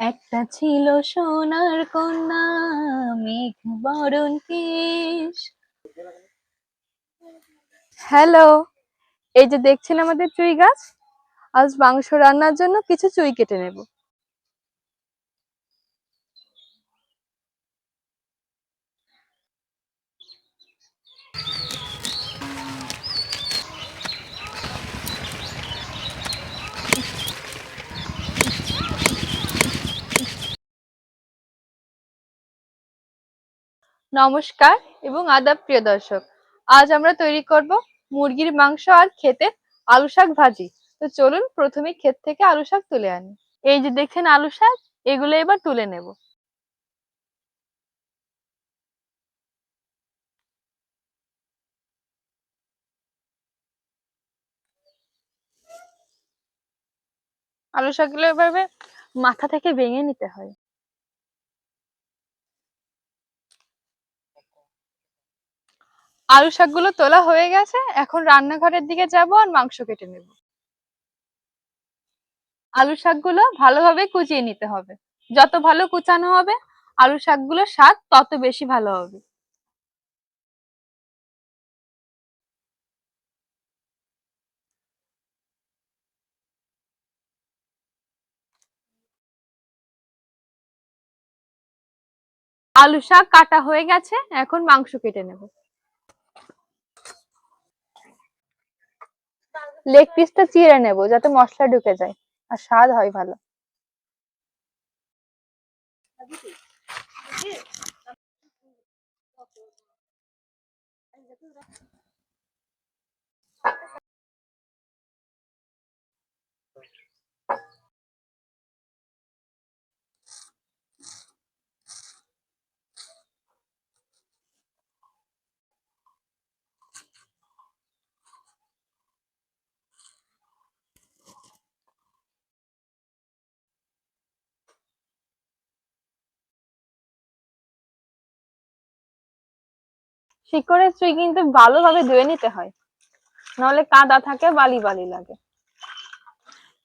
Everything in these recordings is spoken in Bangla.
একটা ছিল সোনার কন্যা, মেঘ বরণ কেশ। হ্যালো এই যে দেখছেন আমাদের চুই গাছ? আজ মাংস রান্নার জন্য কিছু চুই কেটে নেব। নমস্কার এবং আদাব প্রিয় দর্শক। আজ আমরা তৈরি করব মুরগির মাংস আর খেতে আলু শাক ভাজি। তো চলুন প্রথমে ক্ষেত থেকে আলু শাক তুলে আনি। এই যে দেখছেন আলু শাক, এগুলো এবার তুলে নেব। আলু শাকগুলো এভাবে মাথা থেকে ভেঙে নিতে হয়। আলু শাকগুলো তোলা হয়ে গেছে, এখন রান্নাঘরের দিকে যাব আর মাংস কেটে নেব। আলু শাকগুলো ভালোভাবে কুচিয়ে নিতে হবে। যত ভালো কুচানো হবে, আলু শাকগুলোর স্বাদ তত বেশি ভালো হবে। আলু শাক কাটা হয়ে গেছে, এখন মাংস কেটে নেব। লেগ পিসটা চিড়ে নেব যাতে মশলা ঢুকে যায়। আর স্বাদ হয় ভালো। শিকড়ের চুই কিন্তু ভালোভাবে ধুয়ে নিতে হয়। নাহলে কাদা থাকে, বালি বালি লাগে।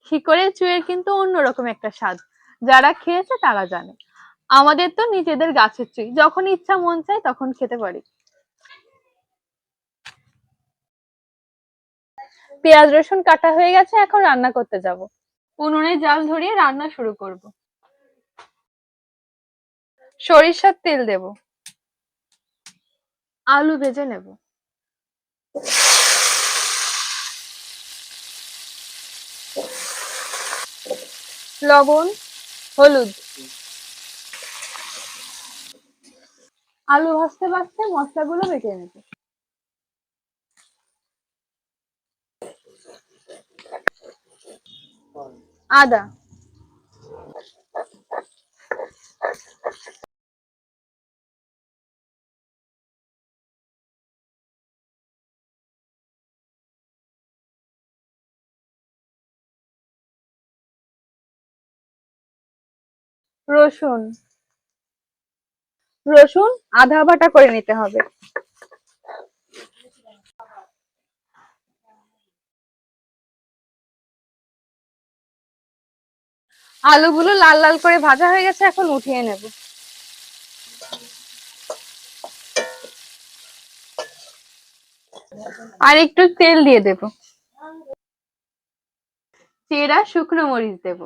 শিকড়ের চুইয়ের কিন্তু অন্যরকম একটা স্বাদ। যারা খেয়েছে তারা জানে। আমাদের তো নিজেদের গাছের চুই। যখন ইচ্ছা মন চায় তখন খেতে পারি। পেঁয়াজ, রসুন কাটা হয়ে গেছে, এখন রান্না করতে যাব। উনুনে জাল ধরিয়ে রান্না শুরু করব। সরিষার তেল দেব। আলু ভেজে নেব। লবণ হলুদ। আলু ভাজতে ভাজতে মশলাগুলো বেটে নেব। আদা। রসুন। রসুন আধা বাটা করে নিতে হবে। আলুগুলো লাল লাল করে ভাজা হয়ে গেছে, এখন উঠিয়ে নেব। আর একটু তেল দিয়ে দেব। চেরা শুকনো মরিচ দেব।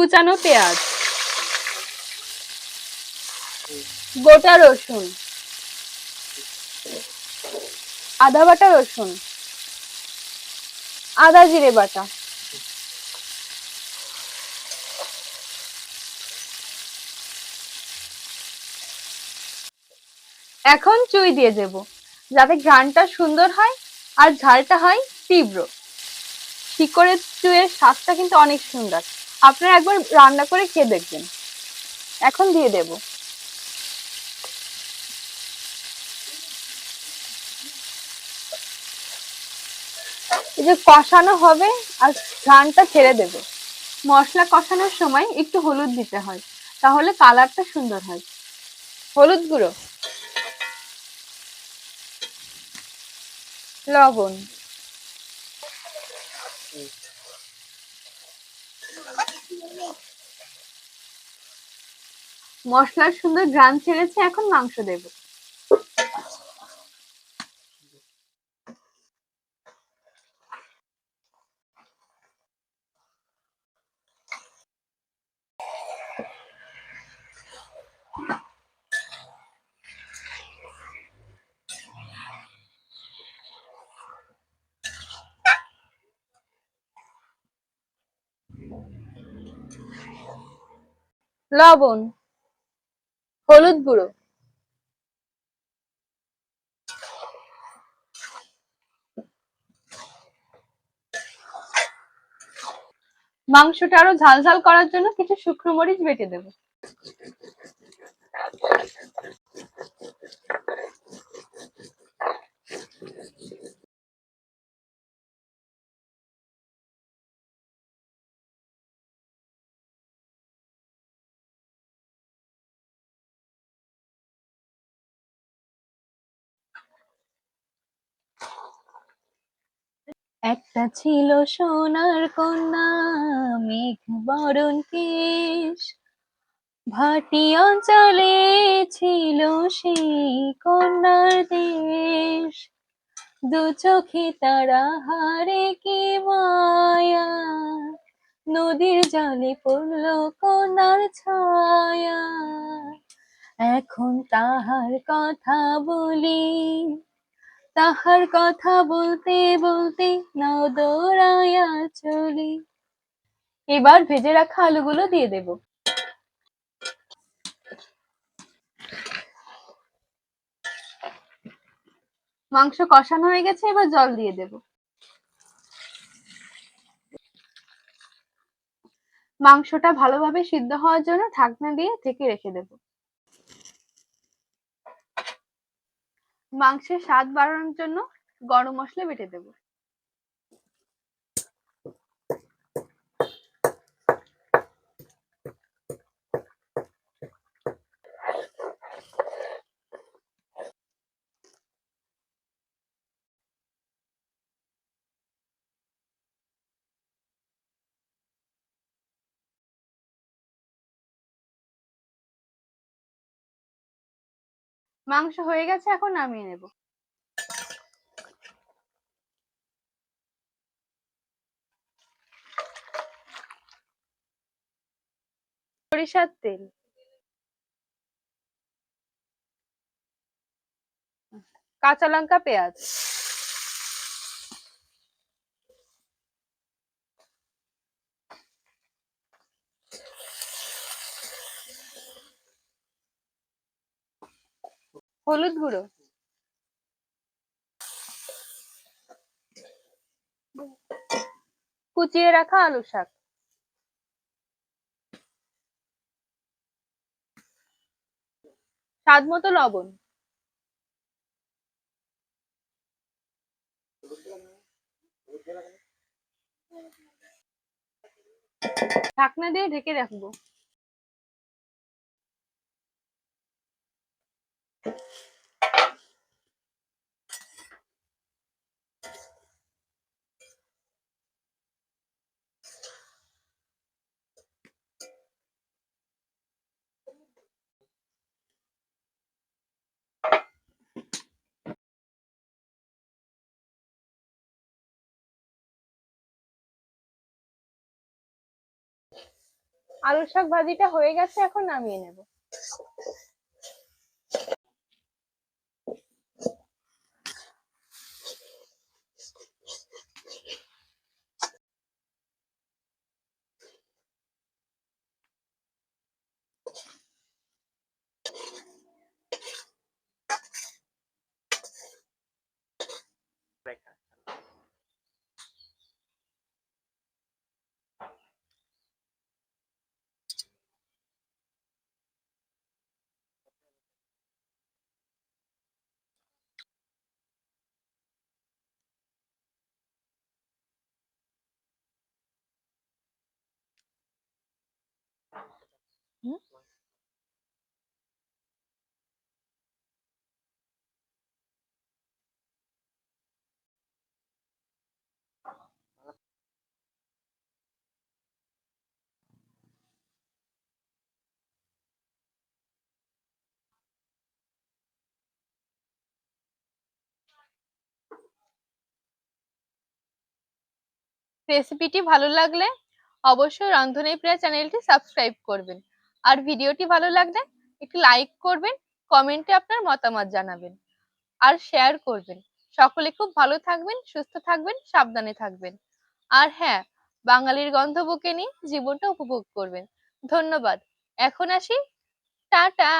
কুচানো পেঁয়াজ, গোটা রসুন, আদা বাটা রসুন, আদা জিরে বাটা। এখন চুই দিয়ে দেব, যাতে ঘ্রাণটা সুন্দর হয় আর ঝালটা হয় তীব্র। শিকড়ের চুইয়ের স্বাদটা কিন্তু অনেক সুন্দর। আপনারা একবার রান্না করে খেয়ে দেখবেন। এখন দিয়ে দেব। এই যে কষানো হবে আর ঘ্রাণটা ছেড়ে দেব। মশলা কষানোর সময় একটু হলুদ দিতে হয়, তাহলে কালারটা সুন্দর হয়। হলুদ গুঁড়ো। লবণ। মশলার সুন্দর গ্রান ছেড়েছে এখন মাংস দেব। লবণ হলুদ গুঁড়ো। মাংসটা আরও ঝালঝাল ঝাল করার জন্য কিছু শুকনো মরিচ বেটে দেব। একটা ছিল সোনার কন্যা, মেঘ বরণ কেশ। ভাটি অঞ্চলে ছিল সেই কন্যার দেশ। দু চোখে তারা হারে কি মায়া, নদীর জলে পড়ল কন্যার ছায়া। এখন তাহার কথা বলি তাহার কথা বলতে বলতে নাও দৌড়াইয়া চলি। এবার ভেজে রাখা আলুগুলো দিয়ে দেব। মাংস কষানো হয়ে গেছে, এবার জল দিয়ে দেব। মাংসটা ভালোভাবে সিদ্ধ হওয়ার জন্য ঢাকনা দিয়ে ঢেকে রেখে দেব। মাংসের স্বাদ বাড়ানোর জন্য গরম মশলা বেটে দেব। মাংস হয়ে গেছে এখন নামিয়ে নেব। সরিষার তেল। কাঁচা লঙ্কা পেঁয়াজ। হলুদ গুঁড়ো। কুচিয়ে রাখা আলু শাক। স্বাদ মতো লবণ। ঢাকনা দিয়ে ঢেকে রাখব। আলু শাক ভাজিটা হয়ে গেছে এখন নামিয়ে নেব। Mm-hmm. রেসিপিটি ভালো লাগলে অবশ্যই রন্ধনে প্রিয়া চ্যানেলটি সাবস্ক্রাইব করবেন। আর ভিডিওটি ভালো লাগলে একটু লাইক করবেন কমেন্টে আপনার মতামত জানাবেন আর শেয়ার করবেন। সকলে খুব ভালো থাকবেন, সুস্থ থাকবেন, সাবধানে থাকবেন। আর হ্যাঁ বাঙালির গন্ধ বুকে নিয়ে জীবনটা উপভোগ করবেন। ধন্যবাদ। এখন আসি। টাটা!